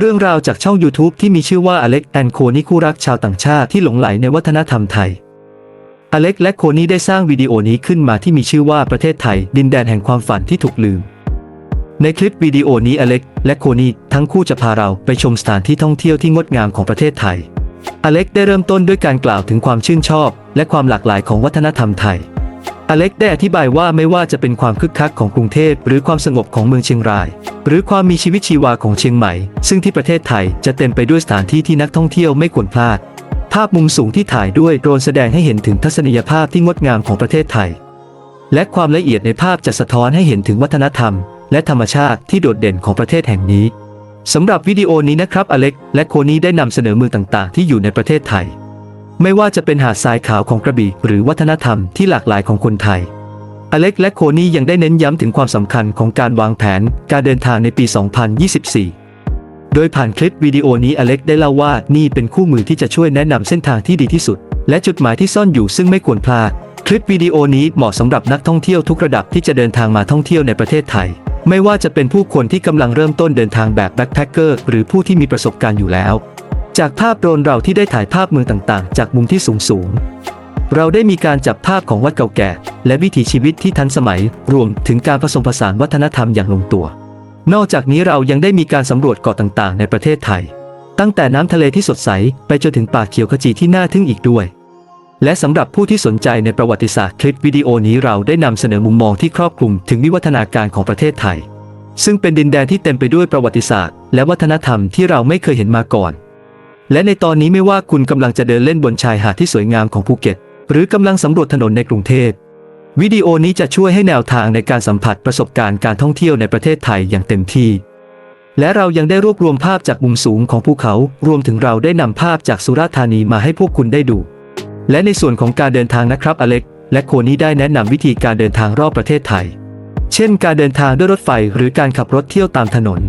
เรื่องราวจากช่อง YouTube ที่มีชื่อว่าอเล็กแอนโคนี่คู่รักชาวต่างชาติที่หลงไหลในวัฒนธรรมไทย อเล็กและโคนี่ได้สร้างวิดีโอนี้ขึ้นมาที่มีชื่อว่าประเทศไทย ดินแดนแห่งความฝันที่ถูกลืม ในคลิปวิดีโอนี้อเล็กและโคนี่ทั้งคู่จะพาเราไปชมสถานที่ท่องเที่ยวที่งดงามของประเทศไทย อเล็กได้เริ่มต้นด้วยการกล่าวถึงความชื่นชอบ และความหลากหลายของวัฒนธรรมไทย อเล็กได้อธิบายว่าไม่ว่าจะเป็นความคึกคักของกรุงเทพหรือความสงบของเมืองเชียงราย หรือความมีชีวิตชีวาของเชียงใหม่ ซึ่งที่ประเทศไทยจะเต็มไปด้วยสถานที่ที่นักท่องเที่ยวไม่ควรพลาด ภาพมุมสูงที่ถ่ายด้วยโดรนแสดงให้เห็นถึงทัศนียภาพที่งดงามของประเทศไทย และความละเอียดในภาพจะสะท้อนให้เห็นถึงวัฒนธรรม และธรรมชาติที่โดดเด่นของประเทศแห่งนี้สำหรับวิดีโอนี้นะครับอเล็กและโคนี่ได้นำเสนอเมืองต่าง ๆ ที่อยู่ในประเทศไทย ไม่ว่าจะเป็นหาดทรายขาวของกระบี่หรือวัฒนธรรมที่หลากหลายของคนไทย อเล็กและโคนี่ยังได้เน้นย้ำถึงความสำคัญของการวางแผนการเดินทางในปี 2024 โดยผ่านคลิปวิดีโอนี้อเล็กได้เล่าว่านี่เป็นคู่มือที่จะช่วยแนะนำเส้นทางที่ดีที่สุด และจุดหมายที่ซ่อนอยู่ซึ่งไม่ควรพลาด คลิปวิดีโอนี้เหมาะสำหรับนักท่องเที่ยวทุกระดับที่จะเดินทางมาท่องเที่ยวในประเทศไทย ไม่ว่าจะเป็นผู้คนที่กำลังเริ่มต้นเดินทางแบบแบ็คแพคเกอร์หรือผู้ที่มีประสบการณ์อยู่แล้ว จากภาพโดรนเราที่ได้ถ่ายภาพเมืองต่างๆ จากมุมที่สูงสูงเราได้มีการจับภาพของวัดเก่าแก่ และวิถีชีวิตที่ทันสมัย รวมถึงการผสมผสานวัฒนธรรมอย่างลงตัว นอกจากนี้เรายังได้มีการสำรวจเกาะต่างๆ ในประเทศไทย ตั้งแต่น้ำทะเลที่สดใส ไปจนถึงป่าเขียวขจีที่น่าทึ่งอีกด้วย และสำหรับผู้ที่สนใจในประวัติศาสตร์คลิปวิดีโอนี้เราได้นำเสนอมุมมองที่ครอบคลุมถึงวิวัฒนาการของประเทศไทย ซึ่งเป็นดินแดนที่เต็มไปด้วยประวัติศาสตร์ และวัฒนธรรมที่เราไม่เคยเห็นมาก่อน และในตอนนี้ไม่ว่าคุณกำลังจะเดินเล่นบนชายหาดที่สวยงามของภูเก็ต หรือกำลังสำรวจถนนในกรุงเทพวิดีโอนี้จะช่วยให้แนวทางในการสัมผัสประสบการณ์การท่องเที่ยวในประเทศไทยอย่างเต็มที่ และเรายังได้รวบรวมภาพจากมุมสูงของภูเขา รวมถึงเราได้นำภาพจากสุราษฎร์ธานีมาให้พวกคุณได้ดู และในส่วนของการเดินทางนะครับอเล็ก และโคนี่ได้แนะนำวิธีการเดินทางรอบประเทศไทย เช่น การเดินทางด้วยรถไฟหรือการขับรถเที่ยวตามถนน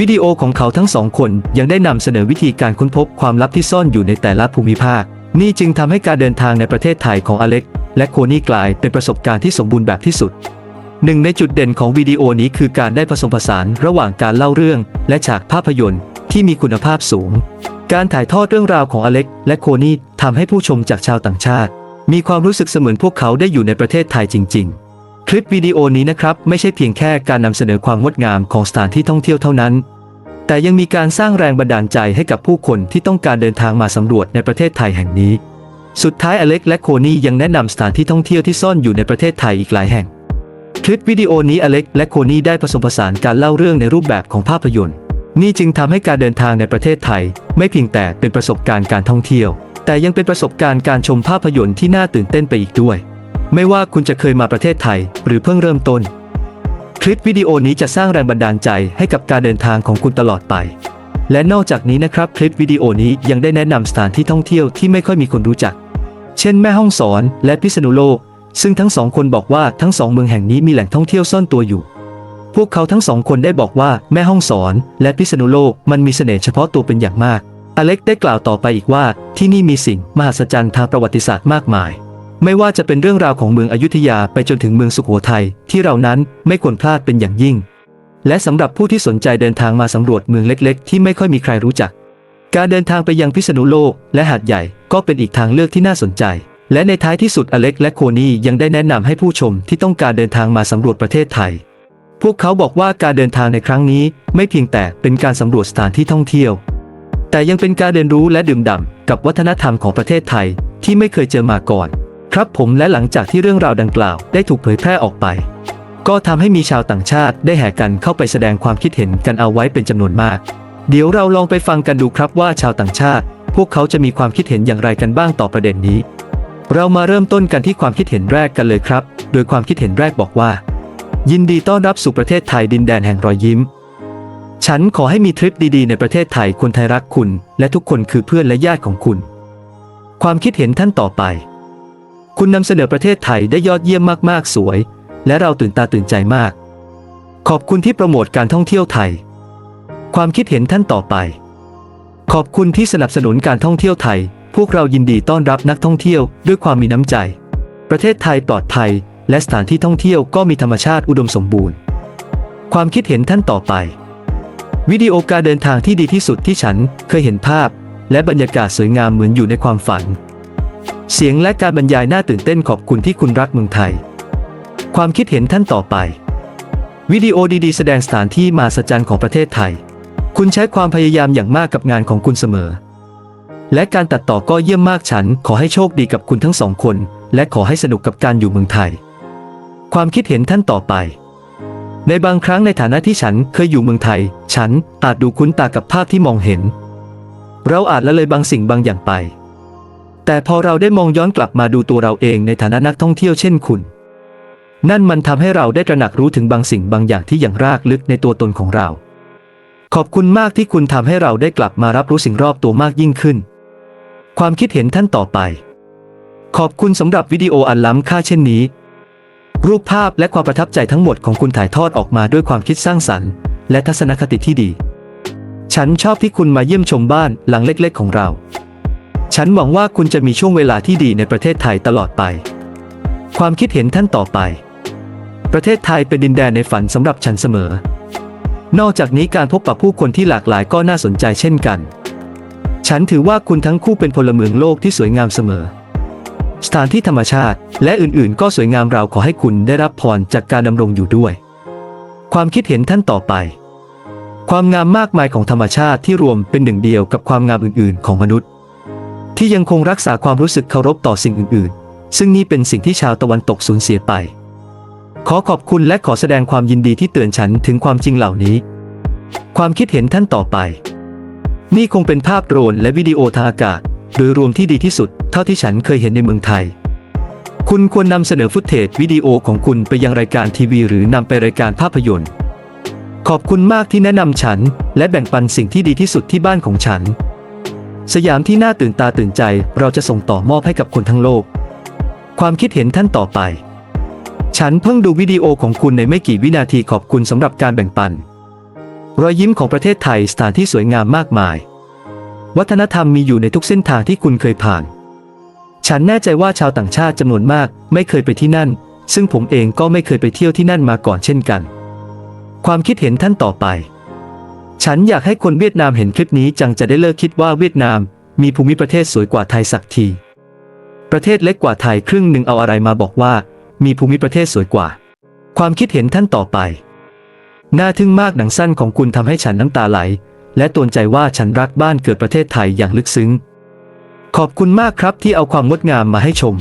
วิดีโอของเขาทั้งสองคนยังได้นำเสนอวิธีการค้นพบความลับที่ซ่อนอยู่ในแต่ละภูมิภาค นี่จึงทำให้การเดินทางในประเทศไทยของอเล็ก และโคนี่กลายเป็นประสบการณ์ที่สมบูรณ์แบบที่สุดหนึ่งในจุดเด่นของวิดีโอนี้คือการได้ผสมผสานระหว่างการเล่าเรื่อง และฉากภาพยนตร์ที่มีคุณภาพสูง การถ่ายทอดเรื่องราวของอเล็ก และโคนี่ทำให้ผู้ชมจากชาวต่างชาติ มีความรู้สึกเสมือนพวกเขาได้อยู่ในประเทศไทยจริง ๆ คลิปวิดีโอนี้นะครับไม่ใช่เพียงแค่การนำเสนอความงดงามของสถานที่ท่องเที่ยวเท่านั้น แต่ยังมีการสร้างแรงบันดาลใจให้กับผู้คนที่ต้องการเดินทางมาสำรวจในประเทศไทยแห่งนี้ สุดท้ายอเล็กและโคนี่ยังแนะนำสถานที่ท่องเที่ยวที่ซ่อนอยู่ในประเทศไทยอีกหลายแห่ง คลิปวิดีโอนี้อเล็กและโคนี่ได้ผสมผสานการเล่าเรื่องในรูปแบบของภาพยนตร์ นี่จึงทำให้การเดินทางในประเทศไทย ไม่เพียงแต่เป็นประสบการณ์การท่องเที่ยว แต่ยังเป็นประสบการณ์การชมภาพยนตร์ที่น่าตื่นเต้นไปอีกด้วย ไม่ว่าคุณจะเคยมาประเทศไทย หรือเพิ่งเริ่มต้น คลิปวิดีโอนี้จะสร้างแรงบันดาลใจให้กับการเดินทางของคุณตลอดไป และนอกจากนี้นะครับคลิปวิดีโอนี้ยังได้แนะนำสถานที่ท่องเที่ยวที่ไม่ค่อยมีคนรู้จัก เช่นแม่ฮ่องสอนและพิษณุโลก ซึ่งทั้งสองคนบอกว่าทั้งสองเมืองแห่งนี้มีแหล่งท่องเที่ยวซ่อนตัวอยู่ พวกเขาทั้งสองคนได้บอกว่าแม่ฮ่องสอนและพิษณุโลกมันมีเสน่ห์เฉพาะตัวเป็นอย่างมาก อเล็กได้กล่าวต่อไปอีกว่า ที่นี่มีสิ่งมหัศจรรย์ทางประวัติศาสตร์มากมาย ไม่ว่าจะเป็นเรื่องราวของเมืองอยุธยาไปจนถึงเมืองสุโขทัยที่เรานั้นไม่ควรพลาดเป็นอย่างยิ่ง และสำหรับผู้ที่สนใจเดินทางมาสำรวจเมืองเล็กๆ ที่ไม่ค่อยมีใครรู้จัก การเดินทางไปยังพิษณุโลกและหาดใหญ่ก็เป็นอีกทางเลือกที่น่าสนใจ และในท้ายที่สุดอเล็กและโคนี่ยังได้แนะนำให้ผู้ชมที่ต้องการเดินทางมาสำรวจประเทศไทย พวกเขาบอกว่าการเดินทางในครั้งนี้ไม่เพียงแต่เป็นการสำรวจสถานที่ท่องเที่ยว แต่ยังเป็นการเรียนรู้และดื่มด่ำกับวัฒนธรรมของประเทศไทยที่ไม่เคยเจอมาก่อน ครับผมและหลังจากที่เรื่องราวดังกล่าวได้ถูกเผยแพร่ออกไป ก็ทำให้มีชาวต่างชาติได้แห่กันเข้าไปแสดงความคิดเห็นกันเอาไว้เป็นจำนวนมาก เดี๋ยวเราลองไปฟังกันดูครับว่าชาวต่างชาติ พวกเขาจะมีความคิดเห็นอย่างไรกันบ้างต่อประเด็นนี้ เรามาเริ่มต้นกันที่ความคิดเห็นแรกกันเลยครับ โดยความคิดเห็นแรกบอกว่า ยินดีต้อนรับสู่ประเทศไทยดินแดนแห่งรอยยิ้ม ฉันขอให้มีทริปดีๆ ในประเทศไทยคนไทยรักคุณ และทุกคนคือเพื่อนและญาติของคุณ ความคิดเห็นท่านต่อไป คุณนำเสนอประเทศไทยได้ยอดเยี่ยมมากๆสวย และเราตื่นตาตื่นใจมาก ขอบคุณที่โปรโมทการท่องเที่ยวไทย ความคิดเห็นท่านต่อไป ขอบคุณที่สนับสนุนการท่องเที่ยวไทย พวกเรายินดีต้อนรับนักท่องเที่ยวด้วยความมีน้ำใจ ประเทศไทยปลอดภัย และสถานที่ท่องเที่ยวก็มีธรรมชาติอุดมสมบูรณ์ ความคิดเห็นท่านต่อไป วิดีโอการเดินทางที่ดีที่สุดที่ฉันเคยเห็นภาพ และบรรยากาศสวยงามเหมือนอยู่ในความฝัน เสียงและการบรรยายน่าตื่นเต้นขอบคุณที่คุณรักเมืองไทย ความคิดเห็นท่านต่อไป วิดีโอดีๆ แสดงสถานที่มหัศจรรย์ของประเทศไทย คุณใช้ความพยายามอย่างมากกับงานของคุณเสมอ และการตัดต่อก็เยี่ยมมากฉัน ขอให้โชคดีกับคุณทั้งสองคน และขอให้สนุกกับการอยู่เมืองไทย ความคิดเห็นท่านต่อไป ในบางครั้งในฐานะที่ฉันเคยอยู่เมืองไทย ฉันอาจดูคุ้นตากับภาพที่มองเห็น เราอาจละเลยบางสิ่งบางอย่างไป แต่พอเราได้มองย้อนกลับมาดูตัวเราเองในฐานะนักท่องเที่ยวเช่นคุณ นั่นมันทำให้เราได้ตระหนักรู้ถึงบางสิ่งบางอย่างที่อย่างรากลึกในตัวตนของเรา ขอบคุณมากที่คุณทำให้เราได้กลับมารับรู้สิ่งรอบตัวมากยิ่งขึ้น ความคิดเห็นท่านต่อไป ขอบคุณสำหรับวิดีโออันล้ำค่าเช่นนี้ รูปภาพและความประทับใจทั้งหมดของคุณถ่ายทอดออกมาด้วยความคิดสร้างสรรค์ และทัศนคติที่ดี ฉันชอบที่คุณมาเยี่ยมชมบ้านหลังเล็ก ๆ ของเรา ฉันหวังว่าคุณจะมีช่วงเวลาที่ดีในประเทศไทยตลอดไป ความคิดเห็นท่านต่อไป ประเทศไทยเป็นดินแดนในฝันสำหรับฉันเสมอ นอกจากนี้การพบปะผู้คนที่หลากหลายก็น่าสนใจเช่นกัน ฉันถือว่าคุณทั้งคู่เป็นพลเมืองโลกที่สวยงามเสมอ สถานที่ธรรมชาติและอื่นๆ ก็สวยงามเราขอให้คุณได้รับพรจากการดำรงอยู่ด้วย ความคิดเห็นท่านต่อไปความงามมากมายของธรรมชาติที่รวมเป็นหนึ่งเดียวกับความงามอื่น ๆ ของมนุษย์ ที่ยังคงรักษาความรู้สึกเคารพต่อสิ่งอื่น ๆ ซึ่งนี่เป็นสิ่งที่ชาวตะวันตกสูญเสียไป ขอขอบคุณและขอแสดงความยินดีที่เตือนฉันถึงความจริงเหล่านี้ ความคิดเห็นท่านต่อไป นี่คงเป็นภาพโดรนและวิดีโอทางอากาศ โดยรวมที่ดีที่สุด เท่าที่ฉันเคยเห็นในเมืองไทย คุณควรนำเสนอฟุตเทจวิดีโอของคุณไปยังรายการทีวี หรือนำไปรายการภาพยนตร์ ขอบคุณมากที่แนะนำฉัน และแบ่งปันสิ่งที่ดีที่สุดที่บ้านของฉัน สยามที่น่าตื่นตาตื่นใจเราจะส่งต่อมอบให้กับคนทั้งโลก ความคิดเห็นท่านต่อไป ฉันเพิ่งดูวิดีโอของคุณในไม่กี่วินาทีขอบคุณสำหรับการแบ่งปัน รอยยิ้มของประเทศไทยสถานที่สวยงามมากมาย วัฒนธรรมมีอยู่ในทุกเส้นทางที่คุณเคยผ่าน ฉันแน่ใจว่าชาวต่างชาติจำนวนมากไม่เคยไปที่นั่น ซึ่งผมเองก็ไม่เคยไปเที่ยวที่นั่นมาก่อนเช่นกัน ความคิดเห็นท่านต่อไป ฉันอยากให้คนเวียดนามเห็นคลิปนี้จังจะได้เลิกคิดว่าเวียดนาม มีภูมิประเทศสวยกว่าไทยสักที ประเทศเล็กกว่าไทยครึ่งหนึ่งเอาอะไรมาบอกว่า มีภูมิประเทศสวยกว่า ความคิดเห็นท่านต่อไป น่าทึ่งมากหนังสั้นของคุณทำให้ฉันน้ำตาไหล และตวนใจว่าฉันรักบ้านเกิดประเทศไทยอย่างลึกซึ้ง ขอบคุณมากครับที่เอาความงดงามมาให้ชม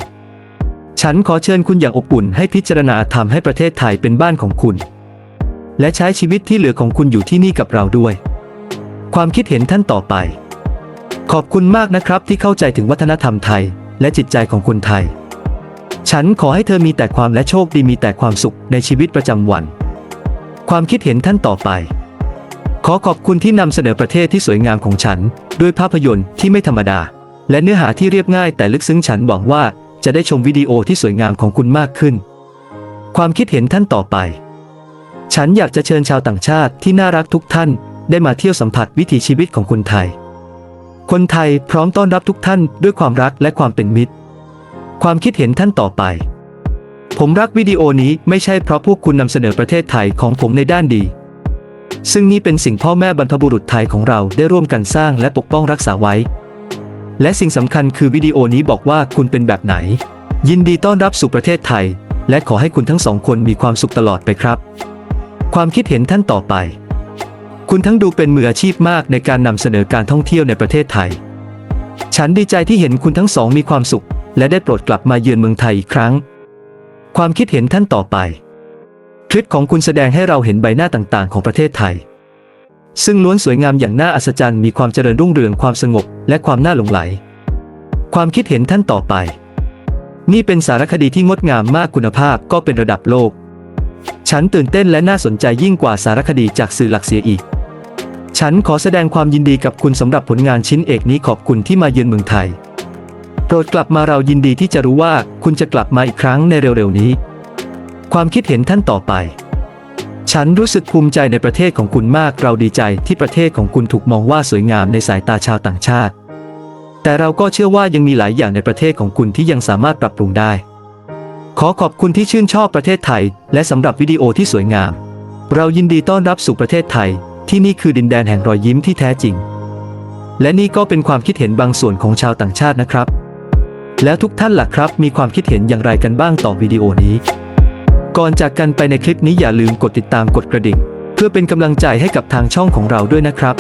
ฉันขอเชิญคุณอย่างอบอุ่นให้พิจารณาทำให้ประเทศไทยเป็นบ้านของคุณ และใช้ชีวิตที่เหลือของคุณอยู่ที่นี่กับเราด้วย ความคิดเห็นท่านต่อไป ขอบคุณมากนะครับที่เข้าใจถึงวัฒนธรรมไทย และจิตใจของคนไทย ฉันขอให้เธอมีแต่ความและโชคดีมีแต่ความสุขในชีวิตประจำวัน ความคิดเห็นท่านต่อไป ขอขอบคุณที่นำเสนอประเทศที่สวยงามของฉัน ด้วยภาพยนตร์ที่ไม่ธรรมดา และเนื้อหาที่เรียบง่าย แต่ลึกซึ้งฉันหวังว่าจะได้ชมวิดีโอที่สวยงามของคุณมากขึ้น ความคิดเห็นท่านต่อไป ฉันอยากจะเชิญชาวต่างชาติที่น่ารักทุกท่าน ได้มาเที่ยวสัมผัสวิถีชีวิตของคนไทย คนไทยพร้อมต้อนรับทุกท่านด้วยความรักและความเป็นมิตร ความคิดเห็นท่านต่อไป ผมรักวิดีโอนี้ไม่ใช่เพราะพวกคุณนำเสนอประเทศไทยของผมในด้านดี ซึ่งนี่เป็นสิ่งพ่อแม่บรรพบุรุษไทยของเราได้ร่วมกันสร้างและปกป้องรักษาไว้ และสิ่งสำคัญคือวิดีโอนี้บอกว่าคุณเป็นแบบไหน ยินดีต้อนรับสู่ประเทศไทย และขอให้คุณทั้งสองคนมีความสุขตลอดไปครับ ความคิดเห็นท่านต่อไป คุณทั้งดูเป็นมืออาชีพมากในการนำเสนอการท่องเที่ยวในประเทศไทย ฉันดีใจที่เห็นคุณทั้งสองมีความสุข และได้โปรดกลับมาเยือนเมืองไทยอีกครั้ง ความคิดเห็นท่านต่อไป คลิปของคุณแสดงให้เราเห็นใบหน้าต่างๆ ของประเทศไทย ซึ่งล้วนสวยงามอย่างน่าอัศจรรย์มีความเจริญรุ่งเรืองความสงบ และความน่าหลงไหล ความคิดเห็นท่านต่อไป นี่เป็นสารคดีที่งดงามมากคุณภาพก็เป็นระดับโลก ฉันตื่นเต้นและน่าสนใจยิ่งกว่าสารคดีจากสื่อหลักเสียอีก ฉันขอแสดงความยินดีกับคุณสำหรับผลงานชิ้นเอกนี้ขอบคุณที่มาเยือนเมืองไทย โปรดกลับมาเรายินดีที่จะรู้ว่าคุณจะกลับมาอีกครั้งในเร็วๆนี้ ความคิดเห็นท่านต่อไป ฉันรู้สึกภูมิใจในประเทศของคุณมาก เราดีใจที่ประเทศของคุณถูกมองว่าสวยงามในสายตาชาวต่างชาติ แต่เราก็เชื่อว่ายังมีหลายอย่างในประเทศของคุณที่ยังสามารถปรับปรุงได้ ขอขอบคุณที่ชื่นชอบประเทศไทย และสำหรับวิดีโอที่สวยงาม เรายินดีต้อนรับสู่ประเทศไทย ที่นี่คือดินแดนแห่งรอยยิ้มที่แท้จริง และนี่ก็เป็นความคิดเห็นบางส่วนของชาวต่างชาตินะครับ แล้วทุกท่านล่ะครับ มีความคิดเห็นอย่างไรกันบ้างต่อวิดีโอนี้ ก่อนจากกันไปในคลิปนี้อย่าลืมกดติดตามกดกระดิ่ง เพื่อเป็นกำลังใจให้กับทางช่องของเราด้วยนะครับ